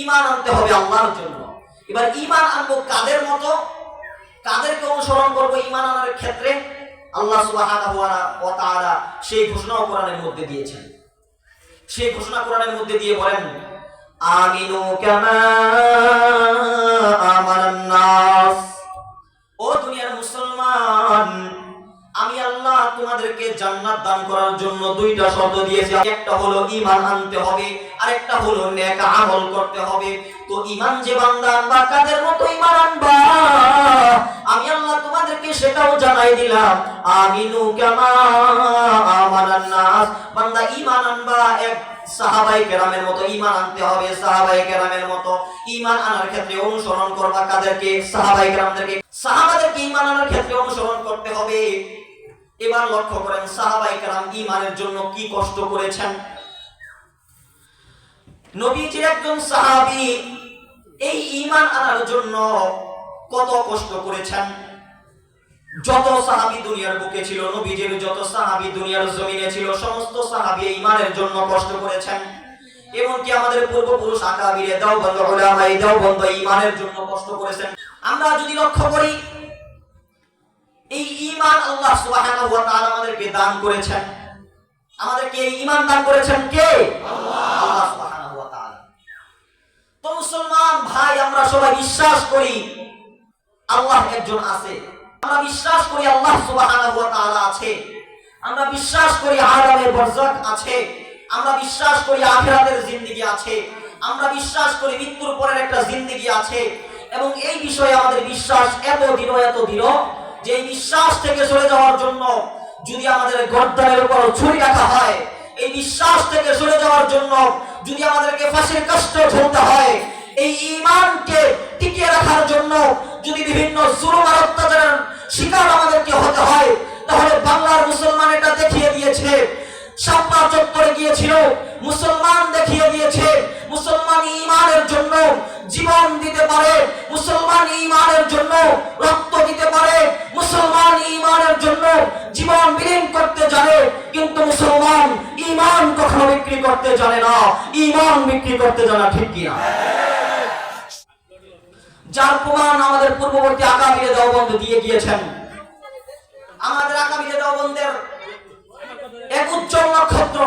ইমান আনতে হবে আল্লাহর জন্য। এবার ইমান আনব কাদের মতো? কাদেরকে অনুসরণ করব ইমান আনার ক্ষেত্রে? আল্লাহ সুবাহা সেই ঘোষণাও কোরআনের মধ্যে দিয়েছেন। সেই ঘোষণা কোরআনের মধ্যে দিয়ে বলেন, আমিনু কামা আমানান নাস। তোমাদেরকে জান্নাত দান করার জন্য দুইটা শর্ত দিয়েছি। একটা হলো ঈমান আনতে হবে আর একটা হলো নেক আমল করতে হবে। তো ঈমান যে বান্দা আনবা, কাদের মতো ঈমান আনবা? আমি আল্লাহ তোমাদেরকে সেটাও জানাই দিলাম। আমিনু কামা আমানান নাস। বান্দা ঈমান আনবা, এক সাহাবাই কেরামের মতো ঈমান আনতে হবে, সাহাবাই কেরামের মতো ঈমান আনার ক্ষেত্রে অনুসরণ করবা। কাদেরকে? সাহাবাই কেরামদেরকে। সাহাবাদেরকে ঈমান আনার ক্ষেত্রে অনুসরণ করতে হবে। এবার লক্ষ্য করেন, সাহাবাই কেরাম ঈমানের জন্য কি কষ্ট করেছেন? নবীজির একজন সাহাবী এই ঈমান আনার জন্য কত কষ্ট করেছেন? যত সাহাবী দুনিয়ার বুকে ছিল, নবীজির যত সাহাবী দুনিয়ার জমিনে ছিল, সমস্ত সাহাবী ঈমানের জন্য কষ্ট করেছেন। এমনকি আমাদের পূর্বপুরুষ আকাবিরে দাও বন্ধ ওলামাই দাও বন্ধ ঈমানের জন্য কষ্ট করেছেন। আমরা যদি লক্ষ্য করি এই ঈমান আল্লাহ সুবহানাহু ওয়া তাআলা আমাদেরকে দান করেছেন। আমাদেরকে এই ঈমান দান করেছেন কে? আল্লাহ সুবহানাহু ওয়া তাআলা। তো মুসলমান ভাই, আমরা সবাই বিশ্বাস করি আল্লাহ একজন আছে। আমরা বিশ্বাস করি আল্লাহ সুবহানাহু ওয়া তাআলা আছে। আমরা বিশ্বাস করি আলামে বরজাক আছে। আমরা বিশ্বাস করি আখিরাতের জিন্দেগি আছে। আমরা বিশ্বাস করি মৃত্যুর পরের একটা জিন্দেগি আছে। এবং এই বিষয়ে আমাদের বিশ্বাস এত দৃঢ় এত দৃঢ় যে বিশ্বাস থেকে সরে যাওয়ার জন্য যদি আমাদের গর্দানের উপর ছুরি রাখা হয়, এই বিশ্বাস থেকে সরে যাওয়ার জন্য যদি আমাদেরকে ফাঁসির কষ্ট ঝুলতে হয়, এই ইমানকে টিকিয়ে রাখার জন্য যদি বিভিন্ন জুলুম আর অত্যাচারের শিকার আমাদেরকে হতে হয়, তাহলে বাংলার মুসলমান এটা দেখিয়ে দিয়েছে। শাপলা চত্বরে গিয়েছিল, মুসলমান দেখিয়ে দিয়েছে, মুসলমান ইমানের জন্য জীবন দিতে পারে, মুসলমান ইমানের জন্য রক্ত কখনো বিক্রি করতে জানে না। ইমান বিক্রি করতে জানা ঠিক কিনা? যার প্রমাণ আমাদের পূর্ববর্তী আগামীরে দেওবন্দ দিয়ে গিয়েছেন। আমাদের আগামীরে দেওবন্দের এক উজ্জ্বল নক্ষত্র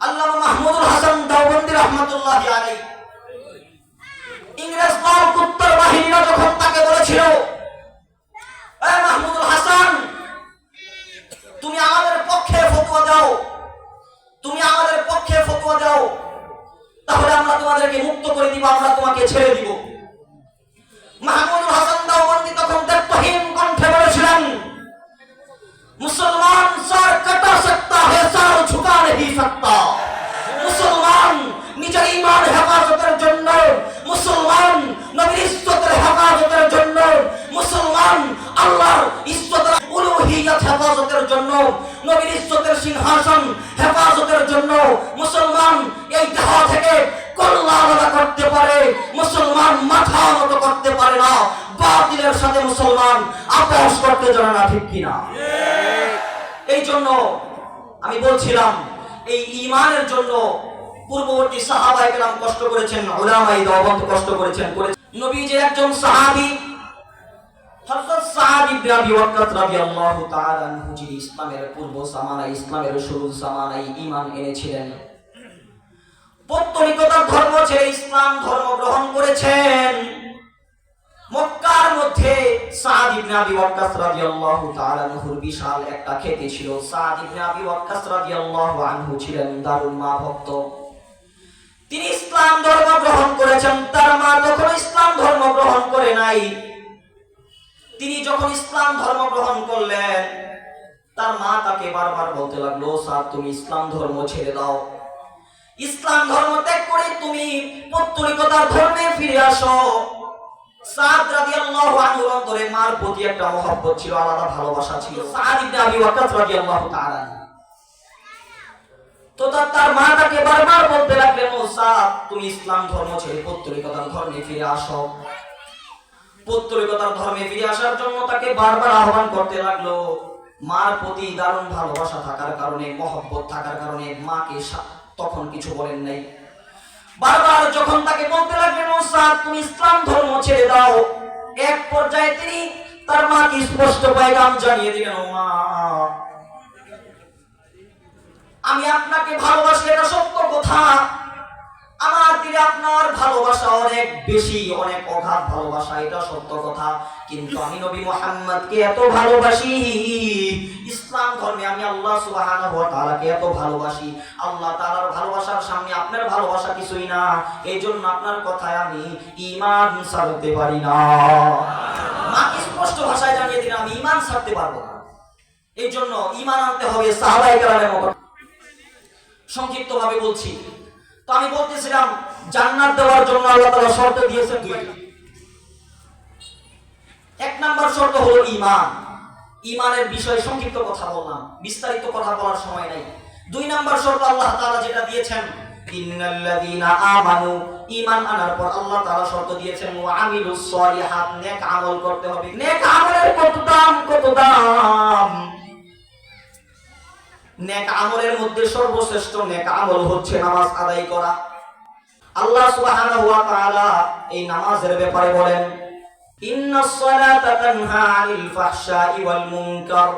আল্লামা মাহমুদুল হাসান দেওবন্দি রহমতুল্লাহ ইংরেজ লাল কুত্তর বাহিনীরা যখন তাকে বলেছিল মাহমুদুল হাসান, তুমি আমাদের পক্ষে ফতোয়া দাও। তুমি আমাদের পক্ষে ফতোয়া দাও। তাহলে আমরা তোমাদেরকে মুক্ত করে দিব, আমরা তোমাকে ছেড়ে দিব। মাহমুদুল জন্য, নবীর ইজ্জতের সিংহাসন হেফাজতের জন্য মুসলমান এই দেহ থেকে কল্লা করতে পারে, মুসলমান মাথা মতো করতে পারে না। বাতিলের সাথে মুসলমান আপোষ করতে জানে না, ঠিক কিনা? এই জন্য আমি বলছিলাম, এই ইমানের জন্য পূর্ববর্তী সাহাবাই কেরাম কষ্ট করেছেন ওলামাই দেওবন্দ কষ্ট করেছেন করে নবী যে একজন সাহাবী, হযরত ইসলামের পূর্ব ইসলামের এনেছিলেন। ধর্ম ছেড়ে ইসলাম, ধর্ম গ্রহণ করেছেন। মক্কার মধ্যে সাদ ইবনে আবি ওয়াক্কাস রাদিয়াল্লাহু তাআলা বিশাল একটা খেতে ছিল। সাদ ইবনে আবি ওয়াক্কাস রাদিয়াল্লাহু আনহু ছিলেন দারুল মা ভক্ত। তিনি ইসলাম ধর্ম গ্রহণ করেছেন, তার মা তখন ইসলাম ধর্ম গ্রহণ করে নাই। তিনি যখন ইসলাম ধর্ম গ্রহণ করলেন, তার মা তাকে বারবার বলতে লাগল সাদ তুমি ইসলাম ধর্ম ছেড়ে দাও। ইসলাম ধর্ম ত্যাগ করে তুমি পৌত্তলিকতার ধর্মে ফিরে আসো। সাদ রাদিয়াল্লাহু অন্তরে মার প্রতি একটা মহব্বত ছিল, আলাদা ভালোবাসা ছিল। সাদ ইবনে আবি ওয়াক্কাস রাদিয়াল্লাহু তাআলা তো তার মা তাকে বারবার বলতে লাগলেন, ও সাদ, তুমি ইসলাম ধর্ম ছেড়ে ধর্মে ফিরে আসো। পৌত্তলিকতার ধর্মে ফিরে আসার জন্য তাকে বারবার আহ্বান করতে লাগল। মার প্রতি দারুণ ভালোবাসা থাকার কারণে, মহব্বত থাকার কারণে মাকে তখন কিছু বলেন নাই। বারবার যখন তাকে বলতে লাগলেন স্যার তুমি ইসলাম ধর্ম ছেড়ে দাও। এক পর্যায়ে তিনি তার মাকে স্পষ্ট পায়গাম জানিয়ে দিলেন, ও মা, আমি আপনাকে ভালোবাসি, এটা সত্য কথা। আমার দিলে আপনার ভালোবাসা অনেক বেশি, অনেক অগাধ ভালোবাসা, এটা সত্য কথা। কিন্তু আমি নবী মোহাম্মদকে এত ভালোবাসি, ইসলাম ধর্মে আমি আল্লাহ সুবহানাহু ওয়া এত ভালোবাসি। আল্লাহ তাআলার ভালোবাসার সামনে আপনার ভালোবাসা কিছুই না। এই জন্য আপনার কথায় আমি ঈমান ছাড়তে পারি না। মাকে স্পষ্ট ভাষায় জানিয়ে দিন আমি ঈমান ছাড়তে পারব না। এই জন্য ঈমান আনতে হবে সাহাবায়ে কেরামের মতো। সংক্ষিপ্ত ভাবে বলছি তো আমি বলতেছিলাম, জান্নাত দেওয়ার জন্য আল্লাহ তাআলা শর্ত দিয়েছেন দুইটি। এক নাম্বার শর্ত হলো ঈমান। ঈমানের বিষয়ে সংক্ষিপ্ত কথা বললাম, বিস্তারিত কথা বলার সময় নাই। দুই নাম্বার শর্ত আল্লাহ তাআলা যেটা দিয়েছেন, ইন্নাল্লাযীনা আমানু, ঈমান আনার পর আল্লাহ তাআলা শর্ত দিয়েছেন, ওয়া আমিলুস সলিহাত, নেক আমল করতে হবে। নেক আমলের কত দাম কত দাম? নেক আমলের মধ্যে সর্বশ্রেষ্ঠ নেক আমল হচ্ছে নামাজ আদায় করা। আল্লাহ সুবহানাহু ওয়া তাআলা এই নামাজের ব্যাপারে বলেন সালাতা তানহা আনিল ফাহশাই ওয়াল মুনকার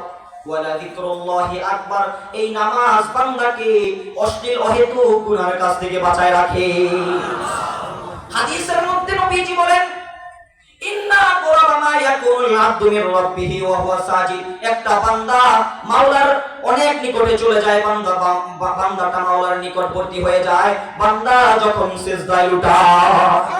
আকবার। এই নামাজ বান্দাকে অশ্লীল, অহেতুক গুনাহের কাছ থেকে বাঁচায় রাখে। হাদিসের মধ্যে নবীজি বলেন একটা বান্দা মাওলার অনেক নিকটে চলে যায় নিকটবর্তী হয়ে যায়। বান্দা যখন সিজদায় লুটায়